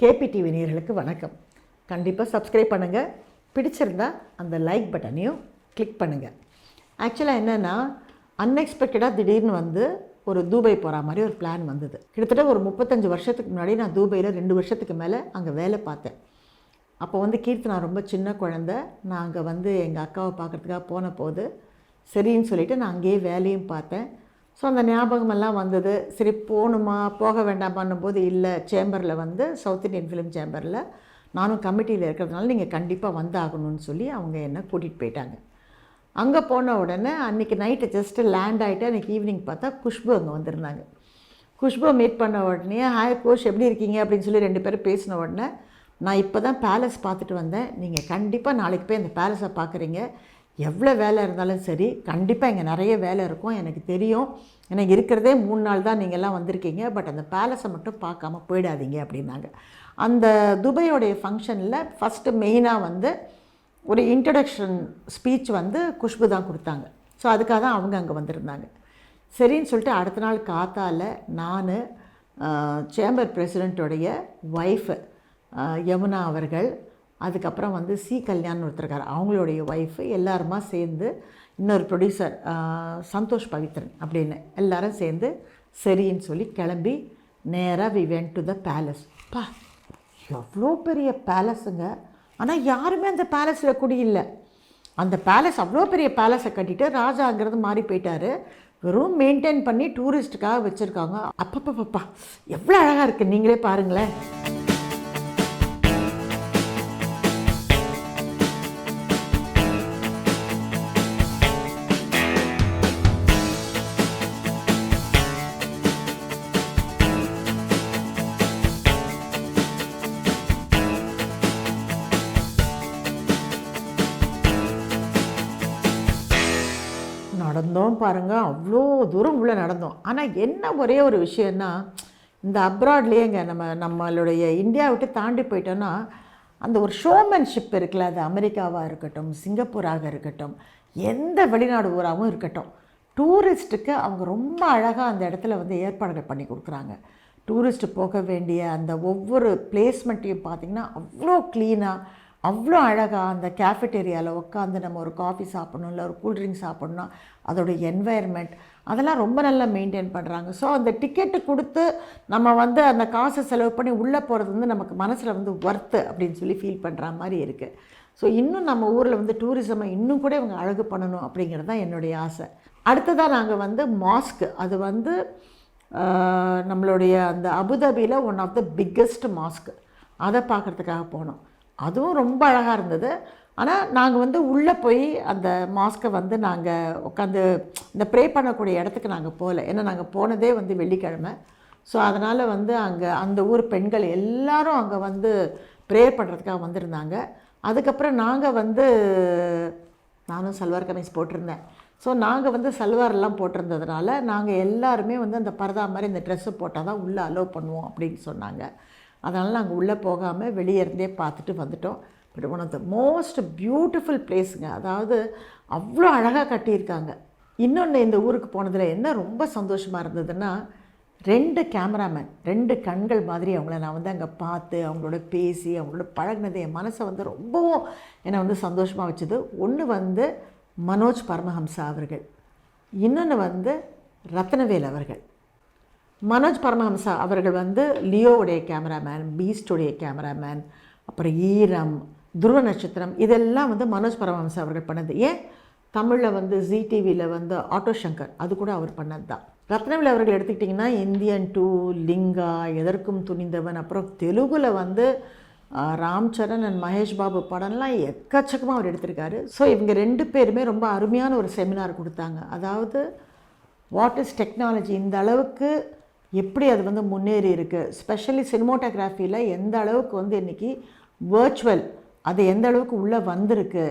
KPTV நேர்களுக்கு வணக்கம். கண்டிப்பாக சப்ஸ்கிரைப் பண்ணுங்கள் பிடிச்சிருந்தா அந்த லைக் பட்டனையும் கிளிக் பண்ணுங்கள் ஆக்சுவலாக என்னென்னா அன்எக்ஸ்பெக்டடாக திடீர்னு வந்து ஒரு தூபை போகிற மாதிரி ஒரு பிளான் வந்தது. கிட்டத்தட்ட ஒரு முப்பத்தஞ்சு வருஷத்துக்கு முன்னாடி நான் தூபையில் ரெண்டு வருஷத்துக்கு மேலே அங்கே வேலை பார்த்தேன். அப்போ வந்து கீர்த்தனா ரொம்ப சின்ன குழந்த. நான் அங்கே வந்து எங்கள் அக்காவை பார்க்குறதுக்காக போன போது சரின்னு சொல்லிவிட்டு நான் அங்கேயே வேலையும் பார்த்தேன். ஸோ அந்த ஞாபகமெல்லாம் வந்தது. சரி போகணுமா போக வேண்டாமான்னும் போது இல்லை. சேம்பரில் வந்து சவுத் இந்தியன் ஃபிலிம் சேம்பரில் நானும் கமிட்டியில் இருக்கிறதுனால நீங்கள் கண்டிப்பாக வந்தாகணும்னு சொல்லி அவங்க என்னை கூட்டிகிட்டு போயிட்டாங்க. அங்கே போன உடனே அன்றைக்கி நைட்டு ஜஸ்ட்டு லேண்ட் ஆகிட்டு அன்றைக்கி ஈவினிங் பார்த்தா குஷ்பு அங்கே வந்திருந்தாங்க. குஷ்பு மீட் பண்ண உடனே ஹாய் கோஷ் எப்படி இருக்கீங்க? அப்படின்னு சொல்லி ரெண்டு பேரும் பேசின உடனே நான் இப்போ தான் பேலஸ் பார்த்துட்டு வந்தேன். நீங்கள் கண்டிப்பாக நாளைக்கு போய் அந்த பேலஸை பார்க்குறீங்க. எவ்வளோ வேலை இருந்தாலும் சரி கண்டிப்பாக இங்கே நிறைய வேலை இருக்கும். எனக்கு தெரியும். எனக்கு இருக்கிறதே மூணு நாள் தான் நீங்கள்லாம் வந்திருக்கீங்க. பட் அந்த பேலஸை மட்டும் பார்க்காம போயிடாதீங்க அப்படின்னாங்க. அந்த துபையோடைய ஃபங்க்ஷனில் ஃபஸ்ட்டு மெயினாக வந்து ஒரு இன்ட்ரடக்ஷன் ஸ்பீச் வந்து குஷ்பு தான் கொடுத்தாங்க. ஸோ அதுக்காக தான் அவங்க அங்கே வந்திருந்தாங்க. சரின்னு சொல்லிட்டு அடுத்த நாள் காத்தால நான் சேம்பர் பிரசிடெண்ட்டோடைய ஒய்ஃபு யமுனா அவர்கள் அதுக்கப்புறம் வந்து சி கல்யாண் ஒருத்தருக்கார். அவங்களுடைய ஒய்ஃபு எல்லாருமா சேர்ந்து இன்னொரு ப்ரொடியூசர் சந்தோஷ் பவித்ரன் அப்படின்னு எல்லாரும் சேர்ந்து சரின்னு சொல்லி கிளம்பி நேராக we went to the palace பா எவ்வளோ பெரிய பேலஸுங்க ஆனால் யாருமே அந்த பேலஸில் குடியில்லை அந்த பேலஸ் அவ்வளோ பெரிய பேலஸை கட்டிட்டு ராஜாங்கிறது மாறி போயிட்டாரு. வெறும் மெயின்டைன் பண்ணி டூரிஸ்ட்டுக்காக வச்சுருக்காங்க. அப்பப்பப்பப்பா எவ்வளோ அழகாக இருக்குது நீங்களே பாருங்களேன். நடந்தோம் பாருங்கள் அவ்வளோ தூரம் உள்ளே நடந்தோம். ஆனால் என்ன ஒரே ஒரு விஷயம்னா இந்த அப்ராட்லேயேங்க நம்ம நம்மளுடைய இந்தியா விட்டு தாண்டி போயிட்டோன்னா அந்த ஒரு ஷோமேன்ஷிப் இருக்குல்ல அது அமெரிக்காவாக இருக்கட்டும் சிங்கப்பூராக இருக்கட்டும் எந்த வெளிநாடு ஊராகவும் இருக்கட்டும். டூரிஸ்ட்டுக்கு அவங்க ரொம்ப அழகாக அந்த இடத்துல வந்து ஏற்பாடுகள் பண்ணி கொடுக்குறாங்க. டூரிஸ்ட்டு போக வேண்டிய அந்த ஒவ்வொரு பிளேஸ்மெண்ட்டையும் பார்த்திங்கன்னா அவ்வளோ க்ளீனாக அவ்வளோ அழகாக அந்த கேஃபெட்டேரியாவில் உட்காந்து நம்ம ஒரு காஃபி சாப்பிட்ணும் இல்லை ஒரு கூல்ட்ரிங்க் சாப்பிட்ணுன்னா அதோடைய என்வாயர்மெண்ட் அதெல்லாம் ரொம்ப நல்லா மெயின்டைன் பண்ணுறாங்க ஸோ அந்த டிக்கெட்டு கொடுத்து நம்ம வந்து அந்த காசை செலவு பண்ணி உள்ளே போகிறது வந்து நமக்கு மனசில் வந்து ஒர்த்து அப்படின்னு சொல்லி ஃபீல் பண்ணுற மாதிரி இருக்குது ஸோ இன்னும் நம்ம ஊரில் வந்து டூரிசமை இன்னும் கூட இவங்க அழகு பண்ணணும் அப்படிங்கிறது தான் என்னுடைய ஆசை. அடுத்ததாக நாங்கள் வந்து மாஸ்க் அது வந்து நம்மளுடைய அந்த அபுதாபியில் one of the biggest mosque அதை பார்க்குறதுக்காக போனோம். அதுவும் ரொம்ப அழகாக இருந்தது. ஆனால் நாங்கள் வந்து உள்ளே போய் அந்த மாஸ்க்கை வந்து நாங்கள் உட்காந்து இந்த ப்ரே பண்ணக்கூடிய இடத்துக்கு நாங்கள் போகல. ஏன்னா நாங்கள் போனதே வந்து வெள்ளிக்கிழமை. ஸோ அதனால் வந்து அங்கே அந்த ஊர் பெண்கள் எல்லாரும் அங்கே வந்து ப்ரேயர் பண்ணுறதுக்காக வந்திருந்தாங்க. அதுக்கப்புறம் நாங்கள் வந்து நானும் சல்வார் கமீஸ் போட்டிருந்தேன். ஸோ நாங்கள் வந்து சல்வாரெல்லாம் போட்டிருந்ததுனால நாங்கள் எல்லாருமே வந்து அந்த பரதா மாதிரி இந்த ட்ரெஸ்ஸு போட்டால் தான் உள்ளே அலோவ் பண்ணுவோம் அப்படின்னு சொன்னாங்க. அதனால் நாங்கள் உள்ளே போகாமல் வெளியே இருந்தே பார்த்துட்டு வந்துட்டோம். But one of the most beautiful பிளேஸுங்க அதாவது அவ்வளோ அழகாக கட்டியிருக்காங்க. இன்னொன்று இந்த ஊருக்கு போனதில் என்ன ரொம்ப சந்தோஷமாக இருந்ததுன்னா ரெண்டு கேமராமேன் ரெண்டு கண்கள் மாதிரி அவங்கள நான் வந்து அங்கே பார்த்து அவங்களோட பேசி அவங்களோட பழகினது என் மனசை வந்து ரொம்பவும் என்னை வந்து சந்தோஷமாக வச்சுது. ஒன்று வந்து மனோஜ் பரமஹம்சா அவர்கள். இன்னொன்று வந்து ரத்னவேல் அவர்கள். மனோஜ் பரமஹம்சா அவர்கள் வந்து லியோவுடைய கேமராமேன் பீஸ்டுடைய கேமராமேன் அப்புறம் ஈரம் துருவ நட்சத்திரம் இதெல்லாம் வந்து மனோஜ் பரமஹம்சா அவர்கள் பண்ணது. ஏன்? தமிழில் வந்து ஜி டிவியில் வந்து ஆட்டோ சங்கர் அது கூட அவர் பண்ணது தான் ரத்னவில் அவர்கள் எடுத்துக்கிட்டிங்கன்னா இந்தியன் டூ லிங்கா எதற்கும் துணிந்தவன் அப்புறம் தெலுங்கில் வந்து ராம் சரண் அண்ட் மகேஷ் பாபு படம்லாம் எக்கச்சக்கமாக அவர் எடுத்திருக்காரு. ஸோ இவங்க ரெண்டு பேருமே ரொம்ப அருமையான ஒரு செமினார் கொடுத்தாங்க. அதாவது வாட் இஸ் டெக்னாலஜி இந்த அளவுக்கு எப்படி அது வந்து முன்னேறி இருக்குது ஸ்பெஷலி சினிமோட்டோகிராஃபியில் எந்த அளவுக்கு வந்து இன்றைக்கி வேர்ச்சுவல் அது எந்த அளவுக்கு உள்ளே வந்திருக்கு?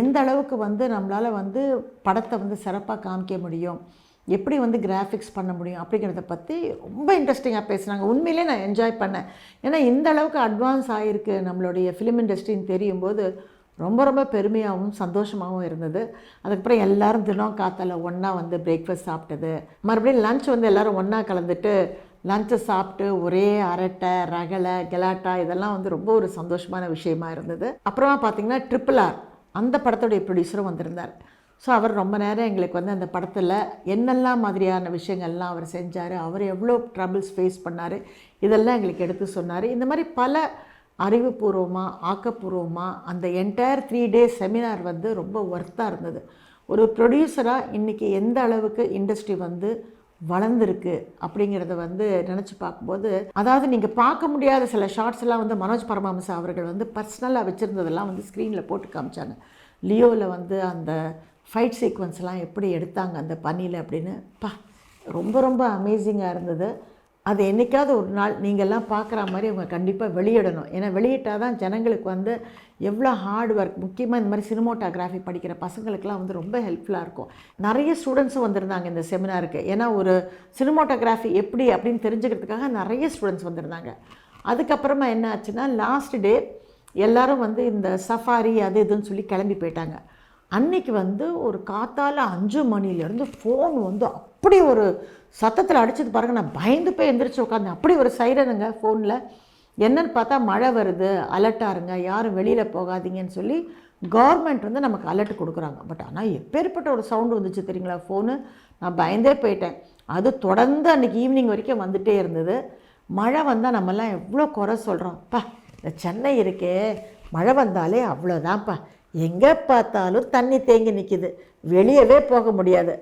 எந்த அளவுக்கு வந்து நம்மளால் வந்து படத்தை வந்து சிறப்பாக காமிக்க முடியும்? எப்படி வந்து கிராஃபிக்ஸ் பண்ண முடியும்? அப்படிங்கிறத பற்றி ரொம்ப இன்ட்ரெஸ்டிங்காக பேசுனாங்க. உண்மையிலே நான் என்ஜாய் பண்ணேன். ஏன்னா இந்த அளவுக்கு அட்வான்ஸ் ஆகிருக்கு நம்மளுடைய ஃபிலிம் இண்டஸ்ட்ரின்னு தெரியும் போது ரொம்ப ரொம்ப பெருமையாகவும் சந்தோஷமாகவும் இருந்தது. அதுக்கப்புறம் எல்லாரும் தினம் காத்தால ஒன்றா வந்து பிரேக்ஃபாஸ்ட் சாப்பிட்டது. மறுபடியும் லஞ்ச் வந்து எல்லோரும் ஒன்றா கலந்துட்டு லஞ்சை சாப்பிட்டு ஒரே அரட்டை ரகலை கெலாட்டா இதெல்லாம் வந்து ரொம்ப ஒரு சந்தோஷமான விஷயமா இருந்தது. அப்புறமா பார்த்தீங்கன்னா ட்ரிபிள் ஆர் அந்த படத்துடைய ப்ரொடியூசரும் வந்திருந்தார். ஸோ அவர் ரொம்ப நேரம் எங்களுக்கு வந்து அந்த படத்தில் என்னெல்லாம் மாதிரியான விஷயங்கள்லாம் அவர் செஞ்சார் அவர் எவ்வளோ ட்ரபிள்ஸ் ஃபேஸ் பண்ணார் இதெல்லாம் எங்களுக்கு எடுத்து சொன்னார். இந்த மாதிரி பல அறிவுபூர்வமாக ஆக்கப்பூர்வமாக அந்த என்டையர் த்ரீ டேஸ் செமினார் வந்து ரொம்ப ஒர்த்தாக இருந்தது. ஒரு ப்ரொடியூசராக இன்றைக்கி எந்த அளவுக்கு இண்டஸ்ட்ரி வந்து வளர்ந்துருக்கு அப்படிங்கிறத வந்து நினச்சி பார்க்கும்போது அதாவது நீங்கள் பார்க்க முடியாத சில ஷார்ட்ஸ் எல்லாம் வந்து மனோஜ் பரமஹம்சா அவர்கள் வந்து பர்சனலாக வச்சுருந்ததெல்லாம் வந்து ஸ்க்ரீனில் போட்டு காமிச்சாங்க. லியோவில் வந்து அந்த ஃபைட் சீக்வன்ஸ்லாம் எப்படி எடுத்தாங்க அந்த பனியில் அப்படின்னு பா ரொம்ப ரொம்ப அமேசிங்காக இருந்தது. அது என்றைக்காவது ஒரு நாள் நீங்கள்லாம் பார்க்குற மாதிரி அவங்க கண்டிப்பாக வெளியிடணும். ஏன்னா வெளியிட்டால் தான் ஜனங்களுக்கு வந்து எவ்வளோ ஹார்ட் ஒர்க் முக்கியமாக இந்த மாதிரி சினிமோட்டோகிராஃபி படிக்கிற பசங்களுக்கெல்லாம் வந்து ரொம்ப ஹெல்ப்ஃபுல்லாக இருக்கும். நிறைய ஸ்டூடெண்ட்ஸும் வந்திருந்தாங்க இந்த செமினாருக்கு ஏன்னா ஒரு சினிமோட்டோகிராஃபி எப்படி அப்படின்னு தெரிஞ்சுக்கிறதுக்காக நிறைய ஸ்டூடெண்ட்ஸ் வந்திருந்தாங்க. அதுக்கப்புறமா என்ன ஆச்சுன்னா லாஸ்ட் டே எல்லோரும் வந்து இந்த சஃபாரி அது இதுன்னு சொல்லி கிளம்பி போயிட்டாங்க. அன்னைக்கு வந்து ஒரு காத்தால் அஞ்சு மணிலேருந்து ஃபோன் வந்து அப்படி ஒரு சத்தத்தில் அடிச்சது பாருங்க. நான் பயந்து போய் எந்திரிச்சு உட்காந்தேன் அப்படி ஒரு சைரனுங்க ஃபோனில் என்னன்னு பார்த்தா மழை வருது அலர்ட்டாக இருங்க யாரும் வெளியில் போகாதீங்கன்னு சொல்லி கவர்மெண்ட் வந்து நமக்கு அலர்ட் கொடுக்குறாங்க. பட் ஆனால் எப்பேற்பட்ட ஒரு சவுண்டு வந்துச்சு தெரியுங்களா ஃபோனு நான் பயந்தே போயிட்டேன். அது தொடர்ந்து அன்றைக்கி ஈவினிங் வரைக்கும் வந்துகிட்டே இருந்தது. மழை வந்தால் நம்மலாம் எவ்வளோ குறை சொல்கிறோம் பா இந்த சென்னை இருக்கே. மழை வந்தாலே அவ்வளோதான்ப்பா. எங்கே பார்த்தாலும் தண்ணி தேங்கி நிற்கிது வெளியவே போக முடியாது.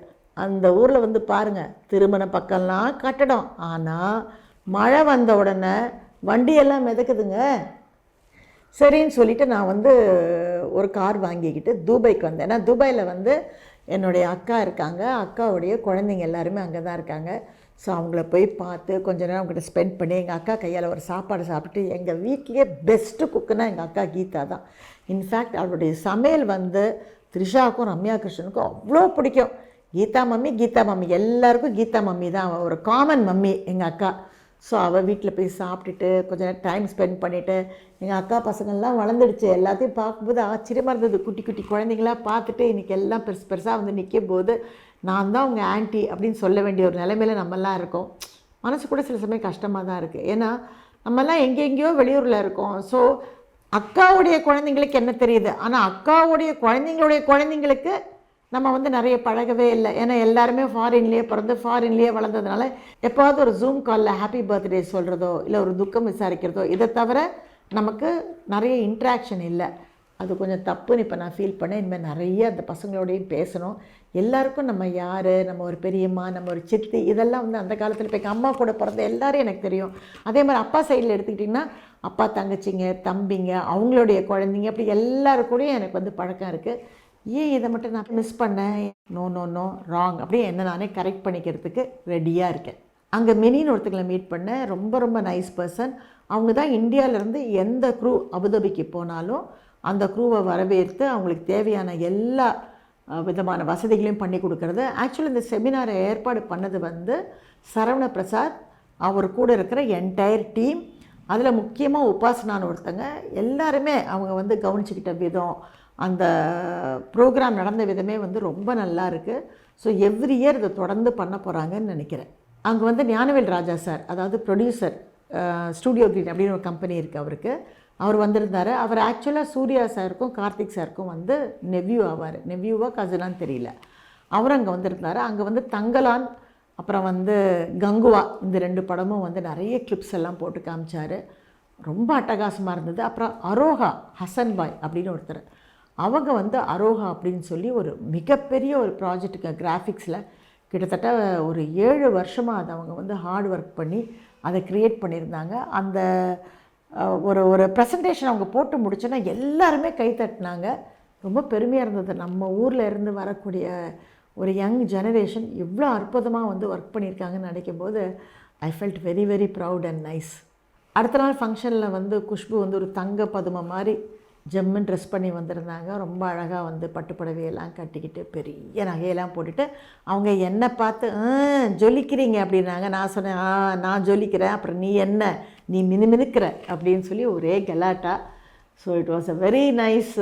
அந்த ஊரில் வந்து பாருங்கள் திருமண பக்கம்லாம் கட்டடம். ஆனால் மழை வந்த உடனே வண்டியெல்லாம் மிதக்குதுங்க. சரின்னு சொல்லிட்டு நான் வந்து ஒரு கார் வாங்கிக்கிட்டு துபாய்க்கு வந்தேன். ஏன்னா துபாயில் வந்து என்னுடைய அக்கா இருக்காங்க. அக்காவுடைய குழந்தைங்க எல்லாருமே அங்கே தான் இருக்காங்க. ஸோ அவங்கள போய் பார்த்து கொஞ்ச நேரம் அவங்ககிட்ட ஸ்பெண்ட் பண்ணி எங்கள் அக்கா கையால் ஒரு சாப்பாடு சாப்பிட்டு எங்கள் வீட்லேயே பெஸ்ட்டு குக்குன்னா எங்கள் அக்கா கீதா தான். இன்ஃபேக்ட் அவளுடைய சமையல் வந்து த்ரிஷாவுக்கும் ரம்யா கிருஷ்ணனுக்கும் அவ்வளோ பிடிக்கும். Geetha mummy Geetha mummy. எல்லாருக்கும் கீதா மம்மி தான். ஒரு காமன் மம்மி எங்கள் அக்கா. ஸோ அவள் வீட்டில் போய் சாப்பிட்டுட்டு கொஞ்சம் நேரம் டைம் ஸ்பெண்ட் பண்ணிவிட்டு எங்கள் அக்கா பசங்கள்லாம் வளர்ந்துடுச்சு. எல்லாத்தையும் பார்க்கும்போது ஆச்சரியமாக இருந்தது. குட்டி குட்டி குழந்தைங்களாம் பார்த்துட்டு இன்றைக்கி எல்லாம் பெருசு பெருசாக வந்து நிற்கும் போது நான் தான் உங்கள் ஆன்ட்டி அப்படின்னு சொல்ல வேண்டிய ஒரு நிலைமையில நம்மெல்லாம் இருக்கோம். மனசு கூட சில சமயம் கஷ்டமாக தான் இருக்குது ஏன்னா நம்மெல்லாம் எங்கெங்கேயோ வெளியூரில் இருக்கோம். ஸோ அக்காவுடைய குழந்தைங்களுக்கு என்ன தெரியுது? ஆனால் அக்காவுடைய குழந்தைங்களுடைய குழந்தைங்களுக்கு நம்ம வந்து நிறைய பழகவே இல்லை. ஏன்னா எல்லாருமே ஃபாரின்லேயே பிறந்து ஃபாரின்லேயே வளர்ந்ததுனால எப்போவாவது ஒரு ஜூம் காலில் ஹாப்பி பர்த்டே சொல்கிறதோ இல்லை ஒரு துக்கம் விசாரிக்கிறதோ இதை தவிர நமக்கு நிறைய இன்ட்ராக்ஷன் இல்லை. அது கொஞ்சம் தப்புன்னு இப்போ நான் ஃபீல் பண்ணேன். இனிமேல் நிறைய அந்த பசங்களோடையும் பேசணும். எல்லாருக்கும் நம்ம யார் நம்ம ஒரு பெரியம்மா நம்ம ஒரு சித்தி இதெல்லாம் வந்து அந்த காலத்தில் இப்போ எங்கள் அம்மா கூட பிறந்த எல்லாரும் எனக்கு தெரியும். அதே மாதிரி அப்பா சைடில் எடுத்துக்கிட்டிங்கன்னா அப்பா தங்கச்சிங்க தம்பிங்க அவங்களுடைய குழந்தைங்க அப்படி எல்லாரு கூடயும் எனக்கு வந்து பழக்கம் இருக்குது ஏன் இதை மட்டும் நான் மிஸ் பண்ணேன்? நோ நோ நோ ராங் அப்படியே என்ன நானே கரெக்ட் பண்ணிக்கிறதுக்கு ரெடியாக இருக்கேன். அங்கே மினின்னு ஒருத்தங்களை மீட் பண்ணேன். ரொம்ப ரொம்ப நைஸ் பர்சன் அவங்க தான் இந்தியாவிலேருந்து எந்த க்ரூ அபுதாபிக்கு போனாலும் அந்த க்ரூவை வரவேற்று அவங்களுக்கு தேவையான எல்லா விதமான வசதிகளையும் பண்ணி கொடுக்கறது. ஆக்சுவலி இந்த செமினாரை ஏற்பாடு பண்ணது வந்து சரவண பிரசாத். அவர் கூட இருக்கிற என்டையர் டீம் அதில் முக்கியமாக உபாசனான்னு ஒருத்தங்க. எல்லாருமே அவங்க வந்து கவனிச்சுக்கிட்ட விதம் அந்த ப்ரோக்ராம் நடந்த விதமே வந்து ரொம்ப நல்லா இருக்குது ஸோ எவ்ரி இயர் இதை தொடர்ந்து பண்ண போகிறாங்கன்னு நினைக்கிறேன். அங்கே வந்து ஞானவேல் ராஜா சார் அதாவது ப்ரொடியூசர் ஸ்டூடியோ கிரீன் அப்படின்னு ஒரு கம்பெனி இருக்குது அவருக்கு. அவர் வந்திருந்தார். அவர் ஆக்சுவலாக சூர்யா சாருக்கும் கார்த்திக் சாருக்கும் வந்து நெவ்யூ ஆவார். நெவ்யூவா கசனான்னு தெரியல. அவர் அங்கே வந்திருந்தார். அங்கே வந்து தங்கலான் அப்புறம் வந்து கங்குவா இந்த ரெண்டு படமும் வந்து நிறைய கிளிப்ஸ் எல்லாம் போட்டு காமிச்சார். ரொம்ப அட்டகாசமாக இருந்தது. அப்புறம் அரோஹா ஹசன் பாய் அப்படின்னு ஒருத்தர். அவங்க வந்து அரோகா அப்படின்னு சொல்லி ஒரு மிகப்பெரிய ஒரு ப்ராஜெக்ட்டுக்கு கிராஃபிக்ஸில் கிட்டத்தட்ட ஒரு ஏழு வருஷமாக அதை அவங்க வந்து ஹார்ட் ஒர்க் பண்ணி அதை க்ரியேட் பண்ணியிருந்தாங்க. அந்த ஒரு ஒரு ப்ரெசன்டேஷன் அவங்க போட்டு முடிச்சோன்னா எல்லாருமே கை தட்டினாங்க. ரொம்ப பெருமையாக இருந்தது. நம்ம ஊரில் இருந்து வரக்கூடிய ஒரு யங் ஜெனரேஷன் இவ்வளோ அற்புதமாக வந்து ஒர்க் பண்ணியிருக்காங்கன்னு நினைக்கும் போது I felt very very proud and nice அடுத்த நாள் ஃபங்க்ஷனில் வந்து குஷ்பு வந்து ஒரு தங்க பதுமை மாதிரி ஜம்முன்னு ட்ரெஸ் பண்ணி வந்திருந்தாங்க. ரொம்ப அழகாக வந்து பட்டு புடவையெல்லாம் கட்டிக்கிட்டு பெரிய நகையெல்லாம் போட்டுட்டு அவங்க என்னை பார்த்து "ஆ, ஜொலிக்கிறீங்க அப்படின்னாங்க. நான் சொன்னேன் ஆ நான் ஜொலிக்கிறேன். அப்புறம் நீ என்ன? நீ மினுமினுக்கிற அப்படின்னு சொல்லி ஒரே கலாட்டா. So it was a very nice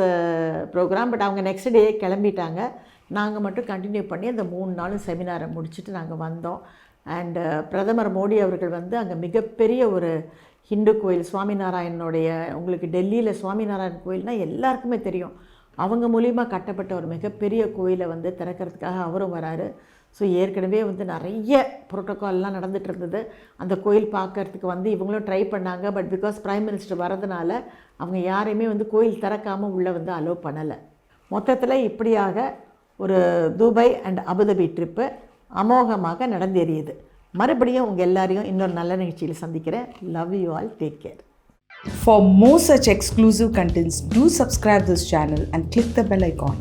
program but அவங்க நெக்ஸ்ட் டே கிளம்பிட்டாங்க. நாங்கள் மட்டும் கண்டினியூ பண்ணி அந்த மூணு நாளும் செமினாரை முடிச்சுட்டு நாங்கள் வந்தோம். அண்டு uh, பிரதமர் மோடி அவர்கள் வந்து அங்கே மிகப்பெரிய ஒரு ஹிந்து கோயில் சுவாமிநாராயணனுடைய உங்களுக்கு டெல்லியில் சுவாமிநாராயண் கோயில்னால் எல்லாருக்குமே தெரியும். அவங்க மூலிமா கட்டப்பட்ட ஒரு மிகப்பெரிய கோயிலை வந்து திறக்கிறதுக்காக அவரும் வராரு. ஸோ ஏற்கனவே வந்து நிறைய ப்ரோட்டோக்கால்லாம் நடந்துட்டு இருந்தது அந்த கோயில் பார்க்கறதுக்கு வந்து இவங்களும் ட்ரை பண்ணாங்க. பட் பிகாஸ் ப்ரைம் மினிஸ்டர் வரதுனால அவங்க யாரையுமே வந்து கோயில் திறக்காமல் உள்ளே வந்து அலோவ் பண்ணலை. மொத்தத்தில் இப்படியாக ஒரு துபாய் அண்ட் அபுதபி ட்ரிப்பு அமோகமாக நடந்தேறியது. மறுபடியும் உங்கள் எல்லாரையும் இன்னொரு நல்ல நிகழ்ச்சியில் சந்திக்கிறேன் love you all take care for more such exclusive contents to subscribe this channel and click the bell icon